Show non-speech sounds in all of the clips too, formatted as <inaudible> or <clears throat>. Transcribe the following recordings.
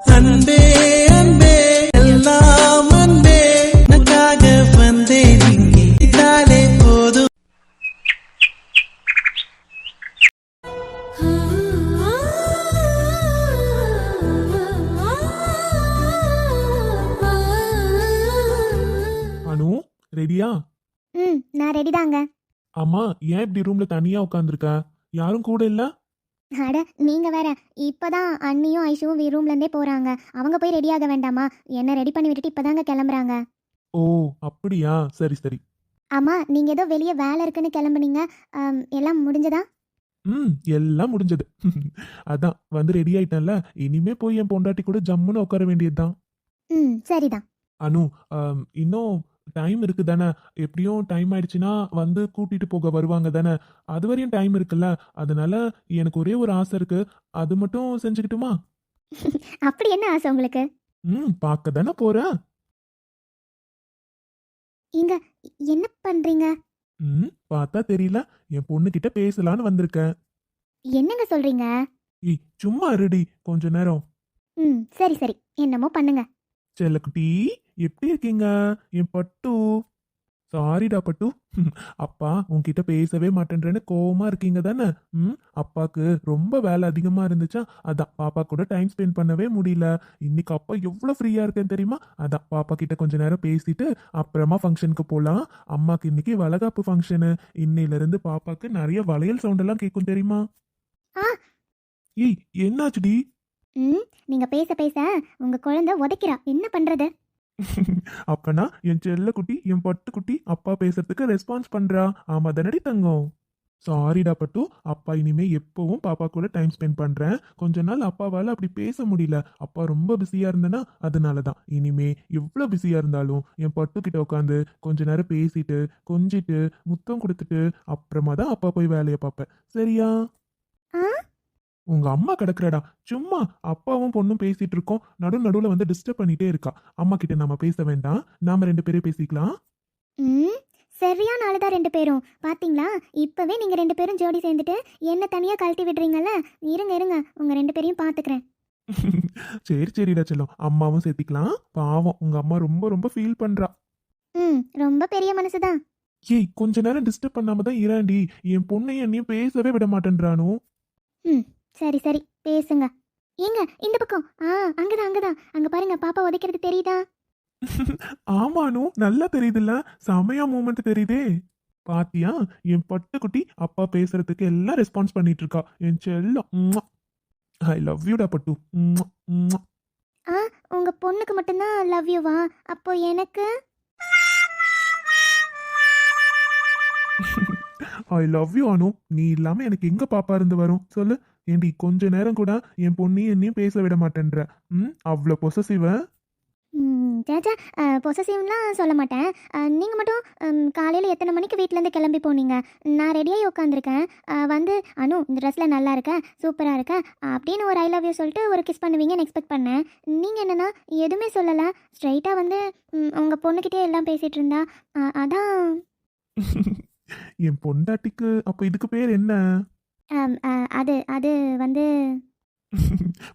அன்பே அன்பே எல்லாம் அன்பே. உனக்காக வந்தேன் இங்கே இதாலே போதும். அனு ரெடியா ம் நான் ரெடி தாங்க. அம்மா ஏன் இப்படி ரூம்ல தனியா உட்காந்துருக்க யாரும் கூட இல்ல? அட நீங்க வேற இப்பதான் அண்ணியும் ஐஷுவும் ரூம்ல இருந்தே போறாங்க. அவங்க போய் ரெடி ஆக வேண்டாமா? என்ன ரெடி பண்ணி விட்டுட்டு இப்பதாங்க கிளம்புறாங்க. ஓ அப்படியா? சரி சரி. அம்மா நீங்க ஏதோ வெளியே வேலை இருக்குன்னு கிளம்புனீங்க. ஆம், எல்லாம் முடிஞ்சதா? ம் எல்லாம் முடிஞ்சது. <laughs> அதான் வந்து ரெடி ஆயிட்டேன்ல. இனிமே போய் என் பொண்டாட்டி கூட ஜம்முன்னு உட்கார வேண்டியதுதான். ம் சரிதான். அனு ஆம், இன்னும் டைம் இருக்கு தானே எப்படியும் டைம் ஆயிடுச்சுன்னா வந்து கூட்டிட்டு போக வருவாங்க தானே? அது வரையும் டைம் இருக்குல்ல? அதனால எனக்கு ஒரே ஒரு ஆசை இருக்கு. அது மட்டும் செஞ்சுக்கிட்டுமா? <laughs> அப்படி என்ன ஆசை உங்களுக்கு? ம் பார்க்க தானே போறேன். இங்க என்ன பண்றீங்க? ம் பார்த்தா தெரியல. என் பொண்ணு கிட்ட பேசலான்னு வந்திருக்கேன். என்னங்க சொல்றீங்க? ஏய் சும்மா இருடி. கொஞ்ச நேரம். ம் சரி சரி. என்னமோ பண்ணுங்க. செல்லக்குட்டி. எப்படி இருக்கீங்க? என் பட்டு. சாரிடா பட்டு. அப்பா உன்கிட்ட பேசவே மாட்டேன்றேன்னு கோவமா இருக்கீங்க தானே? ம் அப்பாக்கு ரொம்ப வேலை அதிகமா இருந்துச்சா? அதான் பாப்பா கூட டைம் ஸ்பெண்ட் பண்ணவே முடியல. இன்னைக்கு அப்பா எவ்வளோ ஃப்ரீயா இருக்கேன் தெரியுமா? அதான் பாப்பா கிட்ட கொஞ்ச நேரம் பேசிட்டு அப்புறமா ஃபங்க்ஷனுக்கு போகலாம் அம்மாக்கு இன்னைக்கு வளகாப்பு ஃபங்க்ஷனு இன்னையில இருந்து பாப்பாக்கு நிறைய வளையல் சவுண்ட் எல்லாம் கேட்கும் தெரியுமா. ஏய் என்னாச்சுடி? ம் நீங்க பேச பேச உங்க குழந்தை உதைக்கிறா. என்ன பண்றது? <laughs> அப்பனா என் செல்ல குட்டி என் பட்டு குட்டி அப்பா பேசுறதுக்கு ரெஸ்பான்ஸ் பண்றா. ஆமா தானடி தங்கம். சாரிடா பட்டு அப்பா இனிமே எப்பவும் பாப்பா கூட டைம் ஸ்பெண்ட் பண்றேன். கொஞ்ச நாள் அப்பாவால அப்படி பேச முடியல. அப்பா ரொம்ப பிஸியா இருந்தனா அதனால தான் இனிமே எவ்வளவு பிஸியா இருந்தாலும் என் பட்டு கிட்ட உட்காந்து கொஞ்ச நேரம் பேசிட்டு கொஞ்சிட்டு முத்தம் கொடுத்துட்டு அப்புறமா தான் அப்பா போய் வேலையை பார்ப்பேன். சரியா? உங்க அம்மா கிடக்குறடா. சும்மா அப்பாவும் பொண்ணும் பேசிட்டு இருக்கோம். நடு நடுவுல வந்து டிஸ்டர்ப் பண்ணிட்டே இருக்கா. அம்மா கிட்ட நாம பேச வேண்டாம். நாம ரெண்டு பேரும் பேசிக்கலாம். ம் சரியான ஆளுதான் ரெண்டு பேரும். பாத்தீங்களா? இப்பவே நீங்க ரெண்டு பேரும் ஜோடி சேர்ந்துட்டு என்ன தனியா கழட்டி விடுறீங்கல்ல? இருங்க இருங்க. உங்க ரெண்டு பேரையும் பாத்துக்கிறேன். <laughs> சரி சரிடா செல்லம். அம்மாவும் சேர்த்திக்கலாம். பாவம் உங்க அம்மா ரொம்ப ரொம்ப ஃபீல் பண்றா. ம் ரொம்ப பெரிய மனசுதான். ஏய் கொஞ்ச நேரம் டிஸ்டர்ப் பண்ணாம தான் இராண்டி என் பொண்ணையும் என்னையும் பேசவே விட மாட்டேன்றானோ? சரி சரி. பேசுங்க. ஏங்க இந்த பக்கம். ஆ அங்கதான் அங்கதான். அங்க பாருங்க பாப்பா உதைக்கிறது தெரியுதா? <laughs> ஆமானு நல்லா தெரியுதுல்ல. செமையா மூமெண்ட் தெரியுதே. பாத்தியா? என் பட்டுக்குட்டி அப்பா பேசுறதுக்கு எல்லாம் ரெஸ்பான்ஸ் பண்ணிட்டு இருக்கா என் செல்லம். ஐ லவ் யூடா பட்டு. ஆ உங்க பொண்ணுக்கு மட்டும்தான் லவ் யூவா அப்போ எனக்கு? I love you Anu. நீ இல்லாம எனக்கு எங்க பாப்பா இருந்து வரும்? சொல்லு. ஏண்டி கொஞ்ச நேரம் கூட என் பொண்ணையும் என்னையும் பேச விட மாட்டேன்ற. ம் அவ்வளோ பொசசிவ ம், சேச்சா பொசசிவ்லாம் சொல்ல மாட்டேன். நீங்கள் மட்டும் காலையில் எத்தனை மணிக்கு வீட்டிலேருந்து கிளம்பி போனீங்க? நான் ரெடியாகி உட்காந்துருக்கேன் வந்து அனு இந்த ட்ரெஸ்ஸில் நல்லா இருக்க சூப்பராக இருக்க அப்படின்னு ஒரு ஐ லவ் யூ சொல்லிட்டு ஒரு கிஸ் பண்ணுவீங்கன்னு எக்ஸ்பெக்ட் பண்ணேன். நீங்கள் என்னன்னா எதுவுமே சொல்லலை. ஸ்ட்ரைட்டாக வந்து உங்கள் பொண்ணுக்கிட்டே எல்லாம் பேசிகிட்டு இருந்தா. அதான். <laughs> என் பொண்டாட்டிக்கு அப்போ இதுக்கு பேர் என்ன? அது அது வந்து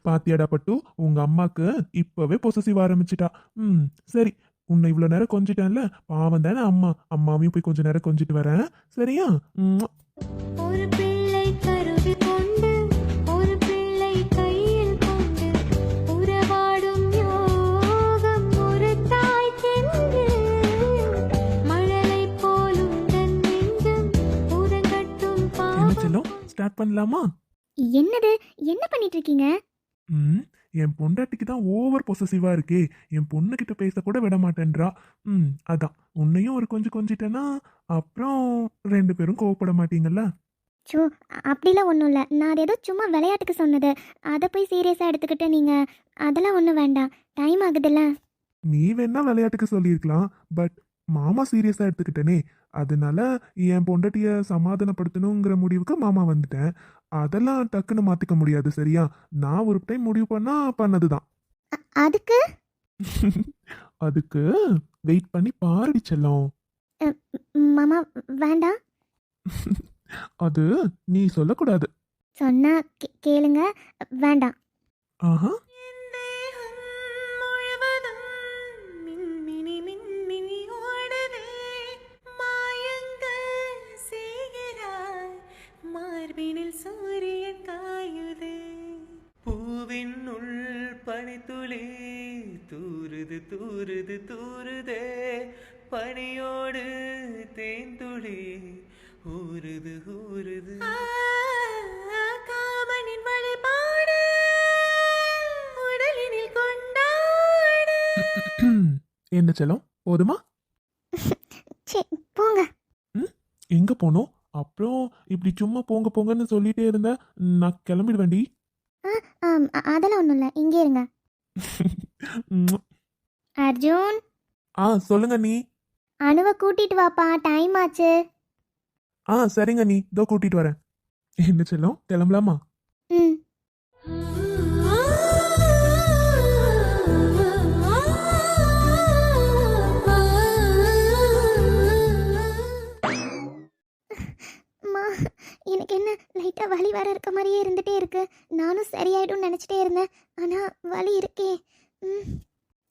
பாத்தியாடா பட்டு உங்க அம்மாக்கு இப்பவே பொசசிவ் ஆரம்பிச்சிட்டா. ம் சரி உன்னை இவ்வளோ நேரம் கொஞ்சிட்டேன்ல பாவம் தானே அம்மா. அம்மாவையும் போய் கொஞ்ச நேரம் கொஞ்சிட்டு வரேன். சரியா? பண்ணலாமா என்னது? என்ன பண்ணிட்டு இருக்கீங்க ம் என் பொண்டாட்டிக்கு தான் ஓவர் பொசசிவா இருக்கே. என் பொண்ணுகிட்ட பேச கூட விட மாட்டேன்றா. ம் அதான். உன்னையும் ஒரு கொஞ்சம் கொஞ்சிட்டேன்னா அப்புறம் ரெண்டு பேரும் கோவப்பட மாட்டீங்கல்ல? ஸோ அப்படிலாம் ஒன்றும் இல்லை. நான் ஏதோ சும்மா விளையாட்டுக்கு சொன்னது. அதை போய் சீரியஸாக எடுத்துக்கிட்டு நீங்கள் அதெல்லாம் ஒன்றும் வேண்டாம். டைம் ஆகுதுல்ல? நீ வேணா விளையாட்டுக்கு சொல்லியிருக்கலாம். பட் மாமா சீரியஸா எடுத்துக்கிட்டேனே. அதனால என் பொண்டாட்டிய சமாதானப்படுத்தணுங்கிற முடிவுக்கு மாமா வந்துட்டேன். அதெல்லாம் டக்குன்னு மாத்திக்க முடியாது சரியா? நான் ஒரு டைம் முடிவு பண்ணா பண்ணதுதான். அதுக்கு? <laughs> அதுக்கு வெயிட் பண்ணி பாருடி செல்லம். மாமா வேண்டாம் <laughs> அது நீ சொல்லக்கூடாது. சொன்னா கேளுங்க. வேண்டாம். ஆஹா. தூறுது தூறுதே பனியோடு தேன்துளி ஊறுது ஊறுது காமனின் வழிபாடு உடலினில் கொண்டாடு. <clears throat> என்ன செல்லம் போதுமா? <laughs> போங்க. எங்க போனோம்? அப்புறம் இப்படி சும்மா போங்க போங்கன்னு சொல்லிட்டே இருந்தேன் நான் கிளம்பிடுவேண்டி அதெல்லாம் ஒன்றும் இல்லை இங்கே இருங்க. <laughs> அர்ஜுன்? ஆ சொல்லுங்க நீ. அணுவை கூட்டிட்டு வாப்பா டைம் ஆச்சு. ஆ சரிங்க நீ. இதோ கூட்டிட்டு வரேன். என்ன செல்லம் கிளம்பலாமா? ம். அம்மா எனக்கு என்ன லைட்டாக வலி வர இருக்க மாதிரியே இருந்துகிட்டே இருக்கு. நானும் சரியாயிடும்னு நினச்சிட்டே இருந்தேன். ஆனால் வலி இருக்கே. ம்.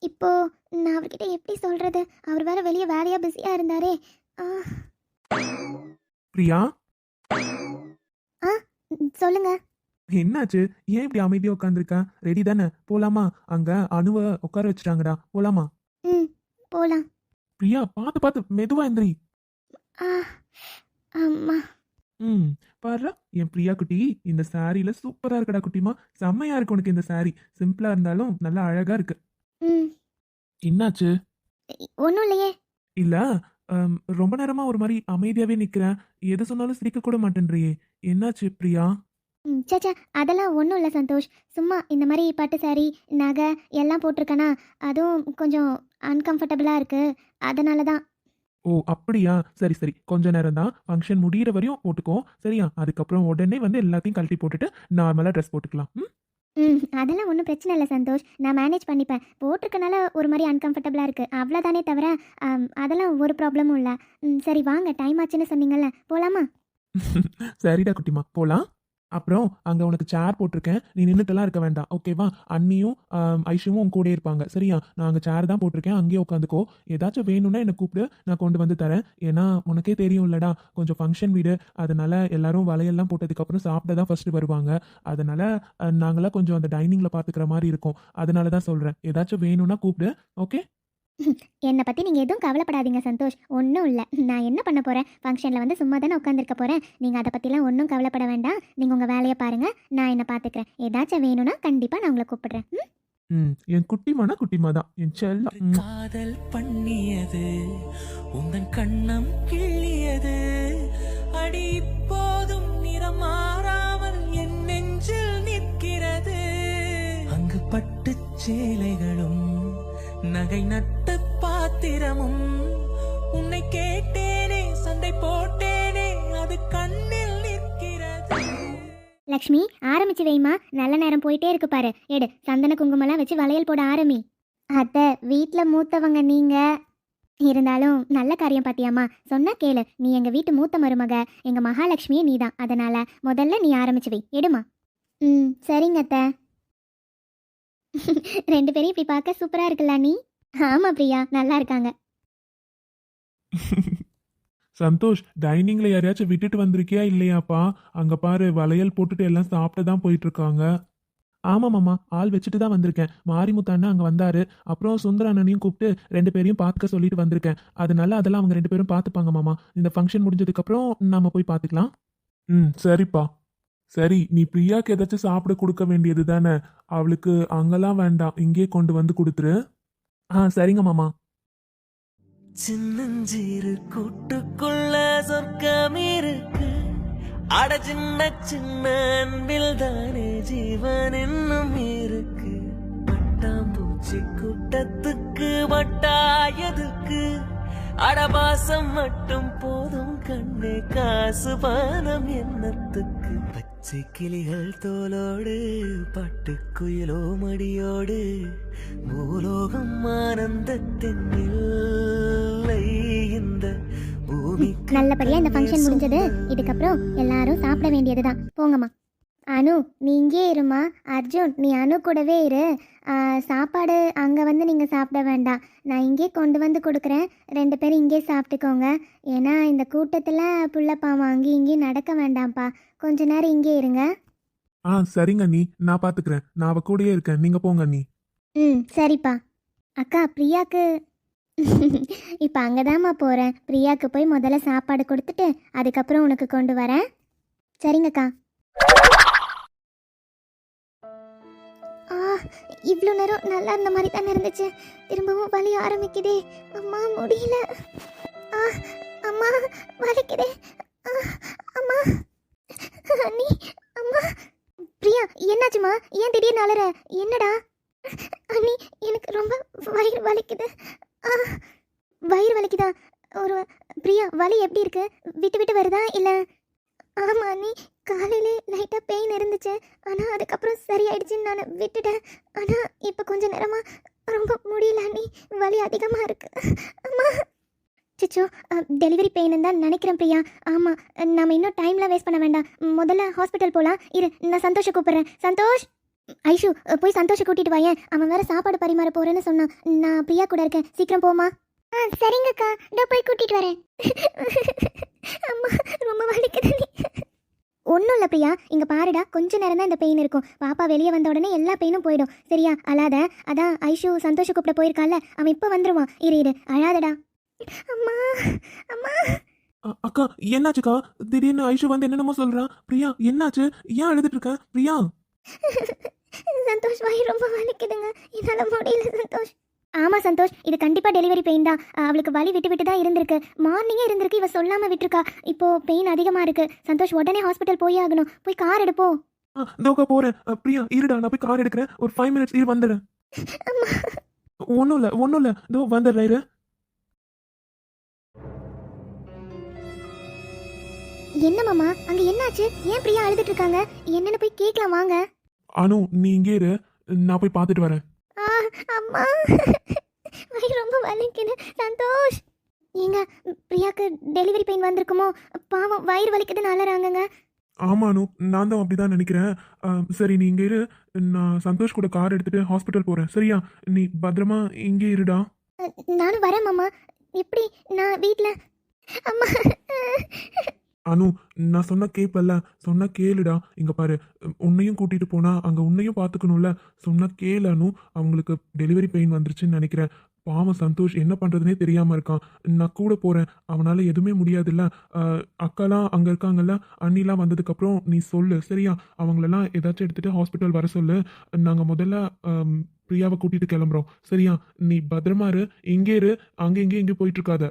இப்போ நான் அவர்கிட்ட எப்படி சொல்கிறது அவர் வேற வெளியே வேலையாக பிஸியாக இருந்தாரே. ஆ. பிரியா? ம், சொல்லுங்க. என்னாச்சு? ஏன் இப்படி அமைதியா உட்காந்துருக்க ரெடி தானே? போலாமா? அங்க அணுவை உட்கார வச்சுட்டாங்கடா. போலாமா? ம் போகலாம் பிரியா பார்த்து பார்த்து மெதுவா எந்திரி. ஆ அம்மா. ம் பாரு என் பிரியா குட்டி இந்த சாரியில சூப்பரா இருக்குடா குட்டிமா. செம்மையா இருக்கு உனக்கு இந்த சாரி சிம்பிளா இருந்தாலும் நல்லா அழகா இருக்கு. ம். என்னாச்சு? ஒன்றும் இல்லையே. இல்ல அம், ரொம்ப நேரமா ஒரு மாதிரி அமைதியாவே நிக்கிறேன். எது சொன்னாலும் சிரிக்க கூட மாட்டேன்றியே. என்னாச்சு பிரியா? ம் சேச்சா அதெல்லாம் ஒன்றும் இல்லை சந்தோஷ். சும்மா இந்த மாதிரி பட்டு saree நகை எல்லாம் போட்டிருக்கேனா அதுவும் கொஞ்சம் அன்கம்ஃபர்டபுளாக இருக்குது அதனால தான் ஓ அப்படியா? சரி சரி. கொஞ்ச நேரம் தான். ஃபங்க்ஷன் முடியிற வரையும் போட்டுக்கோ. சரியா? அதுக்கப்புறம் உடனே வந்து எல்லாத்தையும் கழட்டி போட்டுட்டு நார்மலா ட்ரெஸ் போட்டுக்கலாம். ம்? ம் அதெல்லாம் ஒன்றும் பிரச்சனை இல்லை சந்தோஷ். நான் மேனேஜ் பண்ணிப்பேன். போட்டிருக்கனால ஒரு மாதிரி அன்கம்ஃபர்டபுளாக இருக்குது அவ்வளோதானே தவிர அதெல்லாம் ஒரு ப்ராப்ளமும் இல்லை. ம் சரி வாங்க டைம் ஆச்சுன்னு சொன்னீங்கல்ல. போகலாமா சரிடா குட்டிமா போகலாம் அப்புறம் அங்கே உனக்கு சேர் போட்டிருக்கேன். நீ நின்றுட்டுலாம் இருக்க வேண்டாம். ஓகேவா அண்ணியும் ஆம், ஐஷுவும் உன் கூட இருப்பாங்க. சரியா? நான் அங்கே சேர் தான் போட்டிருக்கேன். அங்கேயே உட்காந்துக்கோ. ஏதாச்சும் வேணும்னா என்னை கூப்பிடு. நான் கொண்டு வந்து தரேன். ஏன்னா உனக்கே தெரியும் இல்லடா கொஞ்சம் ஃபங்க்ஷன் வீடு. அதனால எல்லாரும் வலையெல்லாம் போட்டதுக்கப்புறம் சாப்பிட தான் ஃபர்ஸ்ட் வருவாங்க. அதனால நாங்களாம் கொஞ்சம் அந்த டைனிங்கில் பார்த்துக்கிற மாதிரி இருக்கும். அதனால தான் சொல்கிறேன் ஏதாச்சும் வேணும்னா கூப்பிடு. ஓகே என்னை பற்றி நீங்கள் எதுவும் கவலைப்படாதீங்க சந்தோஷ். ஒன்றும் இல்லை. நான் என்ன பண்ண போகிறேன் ஃபங்க்ஷனில் வந்து சும்மா தானே உட்காந்துருக்க போகிறேன் நீங்கள் அதை பற்றிலாம் ஒன்றும் கவலைப்பட வேண்டாம். நீங்கள் உங்கள் வேலையை பாருங்கள் நான் என்ன பார்த்துக்கிறேன் ஏதாச்சும் வேணும்னா கண்டிப்பாக நான் உங்களை கூப்பிடுறேன். ம்? ம். என் குட்டிமானா குட்டிமா தான் என் செல்லம். காதல் பண்ணியது உந்தன் கண்ணம் கிள்ளியது. அடி இப்போதும் நிறம் மாறாமல் என் நெஞ்சில் நிற்கிறது. அங்கு பட்டு சேலைகளும் நகை நட்டு பாத்திரமும் உன்னை கேட்டேனே சண்டை போட்டேனே அது கண்ணில் நிற்கிறது. லக்ஷ்மி ஆரம்பிச்சு வைமா நல்ல நேரம் போயிட்டே இருக்கு பாரு. எடு சந்தன குங்குமம்லாம் வச்சு வளையல் போட ஆரம்பி. அத்தை வீட்டில் மூத்தவங்க நீங்க. இருந்தாலும் நல்ல காரியம் பாத்தியாமா சொன்னா கேளு. நீ எங்க வீட்டு மூத்த மருமக. எங்க மகாலட்சுமியே நீதான். அதனால முதல்ல நீ ஆரம்பிச்சு வை. எடுமா ம் சரிங்க அத்தை. <laughs> ரெண்டு பேரும் இப்படி பார்க்க சூப்பரா இருக்குல்ல நீ ஆமா பிரியா நல்லா இருக்காங்க. <laughs> சந்தோஷ் டைனிங்ல யாரையாச்சும் விட்டுட்டு வந்திருக்கியா இல்லையாப்பா? அங்க பாரு வளையல் போட்டுட்டு எல்லாம் சாப்பிட்டு தான் போயிட்டு இருக்காங்க ஆமா மாமா ஆள் வச்சுட்டு தான் வந்திருக்கேன். மாரிமுத்து அங்கே அங்க வந்தாரு. அப்புறம் சுந்தர அண்ணனையும் கூப்பிட்டு ரெண்டு பேரையும் பார்த்துக்க சொல்லிட்டு வந்திருக்கேன். அதனால அதெல்லாம் அவங்க ரெண்டு பேரும் பார்த்துப்பாங்க மாமா. இந்த ஃபங்க்ஷன் முடிஞ்சதுக்கு அப்புறம் நாம போய் பார்த்துக்கலாம். ம் சரிப்பா. சரி நீ பிரியாக்கு ஏதாச்சும் சாப்பிட கொடுக்க வேண்டியது தானே? அவளுக்கு அங்கெல்லாம் வேண்டாம். இங்கே கொண்டு வந்து கொடுத்துரு. ஆ சரிங்க மாமா. சின்னஞ்சிறு கூட்டுக்குள்ள சொர்க்கம் இருக்கு. அட சின்ன சின்ன அன்பில் தானே ஜீவன் இன்னும் இருக்கு. பட்டாம்பூச்சி கூட்டத்துக்கு வட்டாயதுக்கு அடபாசம் மட்டும் போதும் கண்ணே காசு பானம் என்னத்துக்கு பச்சை கிளிகள் தோலோடு பட்டுக்குயிலோ மடியோடு பூலோகம் ஆனந்தத்தின் இல்லை. இந்த நல்லபடியா இந்த ஃபங்க்ஷன் முடிஞ்சது. இதுக்கப்புறம் எல்லாரும் சாப்பிட வேண்டியதுதான். போங்கம்மா. அனு நீ இங்கே இருமா. அர்ஜுன் நீ அனு கூடவே இரு. சாப்பாடு அங்கே வந்து நீங்கள் சாப்பிட வேண்டாம். நான் இங்கே கொண்டு வந்து கொடுக்குறேன். ரெண்டு பேரும் இங்கே சாப்பிட்டுக்கோங்க. ஏன்னா இந்த கூட்டத்தில் புள்ளப்பாமா அங்கேயும் இங்கேயும் நடக்க வேண்டாம்ப்பா. கொஞ்ச நேரம் இங்கே இருங்க. ஆ சரிங்க நீ நான் பாத்துக்கிறேன். நான் அவ கூடயே இருக்கேன். நீங்க போங்க நீ ம் சரிப்பா. அக்கா பிரியாக்கு <laughs> இப்போ அங்கதாம்மா போகிறேன் பிரியாக்கு போய் முதல்ல சாப்பாடு கொடுத்துட்டு அதுக்கப்புறம் உனக்கு கொண்டு வரேன். சரிங்கக்கா. ஆ இவ்வளோ நேரம் நல்லா இருந்த மாதிரி தானே இருந்துச்சு. திரும்பவும் வலி ஆரம்பிக்குதே. அம்மா முடியல. ஆ அம்மா வலிக்குதே ஆ, அம்மா அண்ணி அம்மா பிரியா என்னாச்சுமா ஏன் திடீர்னு அலற? என்னடா? அண்ணி எனக்கு ரொம்ப வயிறு வலிக்குது. வயிறு வலிக்குதா? ஒரு பிரியா வலி எப்படி இருக்கு? விட்டு விட்டு வருதா இல்லை? ஆமாம் அண்ணி காலையிலே லைட்டாக பெயின் இருந்துச்சு. ஆனால் அதுக்கப்புறம் சரியாயிடுச்சுன்னு நான் விட்டுட்டேன். ஆனால் இப்போ கொஞ்சம் நேரமாக ரொம்ப முடியல அண்ணி. வலி அதிகமாக இருக்கு. அம்மா. சிச்சோ டெலிவரி பெயின் தான் நினைக்கிறேன் பிரியா. ஆமாம் நம்ம இன்னும் டைம்லாம் வேஸ்ட் பண்ண வேண்டாம். முதல்ல ஹாஸ்பிட்டல் போகலாம் இரு நான் சந்தோஷ கூப்பிட்றேன். சந்தோஷ்! ஐஷு போய் சந்தோஷ கூட்டிட்டு வாயேன். அவன் வேற சாப்பாடு பரிமாற போறேன்னு சொன்னான். நான் பிரியா கூட இருக்கேன். சீக்கிரம் போமா ஆ சரிங்கக்கா. இதோ போய் கூட்டிட்டு வரேன். <laughs> அம்மா ரொம்ப வலிக்குது ஒன்றும் இல்லை பிரியா. இங்கே பாருடா கொஞ்ச நேரம் தான் இந்த பெயின் இருக்கும். பாப்பா வெளியே வந்த உடனே எல்லா பெயினும் போயிடும். சரியா அழாத. அதான் ஐஷு சந்தோஷ கூப்பிட போயிருக்கால அவன் இப்போ வந்துருவான். இரு இரு. அழாதடா. அம்மா அம்மா. அக்கா என்னாச்சுக்கா? திடீர்னு ஐஷு வந்து என்னென்னமோ சொல்றான். பிரியா என்னாச்சு? ஏன் அழுதுட்டு இருக்க? பிரியா? <laughs> சந்தோஷ் வாய் ரொம்ப வலிக்குதுங்க. என்னால் முடியல சந்தோஷ். ஆமாம் சந்தோஷ். இது கண்டிப்பாக டெலிவரி பெயின் தான். அவளுக்கு வலி விட்டு விட்டு தான் இருந்திருக்கு. மார்னிங்கே இருந்திருக்கு. இவ சொல்லாமல் விட்டுருக்கா. இப்போ பெயின் அதிகமாக இருக்கு. சந்தோஷ் உடனே ஹாஸ்பிட்டல் போய் ஆகணும். போய் கார் எடுப்போ. ஆ, இதோக்கா போறேன். பிரியா இருடா. நான் போய் கார் எடுக்கிறேன். ஒரு ஃபைவ் மினிட்ஸ் இரு வந்துடுறேன் ஒன்றும் இல்லை ஒன்றும் இல்லை. இதோ வந்துடுறேன் என்ன மாமா? அங்கே என்னாச்சு? ஏன் பிரியா அழுதுட்டு இருக்காங்க என்னன்னு போய் கேட்கலாம் வாங்க. அனு நீ இங்கே இரு. நான் போய் பார்த்துட்டு வரேன். ஆ அம்மா. வயிறு ரொம்ப வலிக்குது. சந்தோஷ். ஏங்க பிரியாக்கு டெலிவரி பெயின் வந்திருக்குமோ? பாவம் வயிறு வலிக்குதுன்னு அலறாங்கங்க. ஆமா அனு. நான் தான் அப்படிதான் நினைக்கிறேன். சரி நீ இங்கே இரு. நான் சந்தோஷ் கூட கார் எடுத்துட்டு ஹாஸ்பிட்டல் போறேன். சரியா? நீ பத்திரமா இங்கே இருடா. அஹ், நானும் வரேன் மாமா. எப்படி? நான் வீட்டில் அம்மா. அனு நான் சொன்ன கேப்பல்ல சொன்ன கேளுடா. இங்க பாரு உன்னையும் கூட்டிட்டு போனா அங்க உன்னையும் பாத்துக்கணும்ல. சொன்ன கேளு அனு. அவங்களுக்கு டெலிவரி பெயின் வந்துருச்சுன்னு நினைக்கிறேன். பாவம் சந்தோஷ் என்ன பண்றதுனே தெரியாம இருக்கான். நான் கூட போறேன். அவனால எதுவுமே முடியாதுல்ல. அக்காலாம் அங்க இருக்காங்கல்ல. அண்ணிலாம் வந்ததுக்கு அப்புறம் நீ சொல்லு சரியா? அவங்களெல்லாம் ஏதாச்சும் எடுத்துட்டு ஹாஸ்பிட்டல் வர சொல்லு. நாங்க முதல்ல பிரியாவை கூட்டிட்டு கிளம்புறோம். சரியா? நீ பத்திரமா இரு. இங்கே இரு. அங்க இங்கே இங்கே போயிட்டு இருக்காத.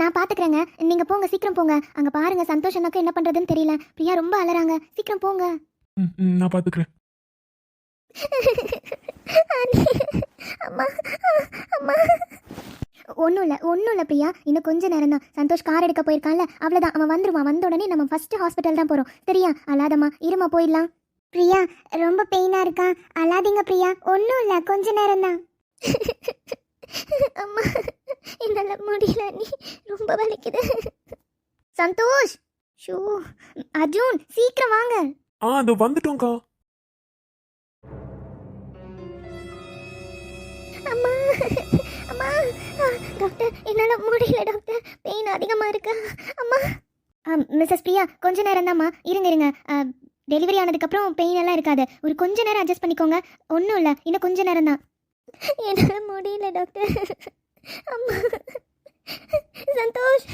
நான் பார்த்துக்கிறேங்க நீங்கள் போங்க சீக்கிரம் போங்க. அங்கே பாருங்க சந்தோஷ் அண்ணாக்கு என்ன பண்ணுறதுன்னு தெரியல. பிரியா ரொம்ப அலறாங்க. சீக்கிரம் போங்க. நான் பாத்துக்கிறேன். ஒன்றும் இல்லை ஒன்றும் இல்லை பிரியா. இன்னும் கொஞ்ச நேரம் தான் சந்தோஷ் கார் எடுக்க போயிருக்கான்ல அவ்வளோதான் அவன் வந்துருவான். வந்த உடனே நம்ம ஃபர்ஸ்ட் ஹாஸ்பிட்டல் தான் போகிறோம் சரியா? அழாதம்மா. இருமா போயிடலாம். பிரியா ரொம்ப பெயினாக இருக்கா? அழாதீங்க பிரியா. ஒன்றும் இல்லை கொஞ்ச நேரம் தான் <laughs> அம்மா என்னால் முடியல நீ ரொம்ப வலிக்குது. சந்தோஷ்! ஷூ அர்ஜுன் சீக்கிரம் வாங்க. ஆ அதோ வந்துட்டோம்க்கா. அம்மா அம்மா டாக்டர் என்னால் முடியல டாக்டர். பெயின் அதிகமாக இருக்கு. அம்மா. மிஸ்ஸஸ் பிரியா கொஞ்ச நேரம் தான்மா இருங்க இருங்க. டெலிவரி ஆனதுக்கப்புறம் பெயின் எல்லாம் இருக்காது. ஒரு கொஞ்ச நேரம் அட்ஜஸ்ட் பண்ணிக்கோங்க. ஒன்றும் இல்லை இன்னும் கொஞ்ச நேரம் தான். என்னால் முடியல டாக்டர் அம்மா. சந்தோஷ்.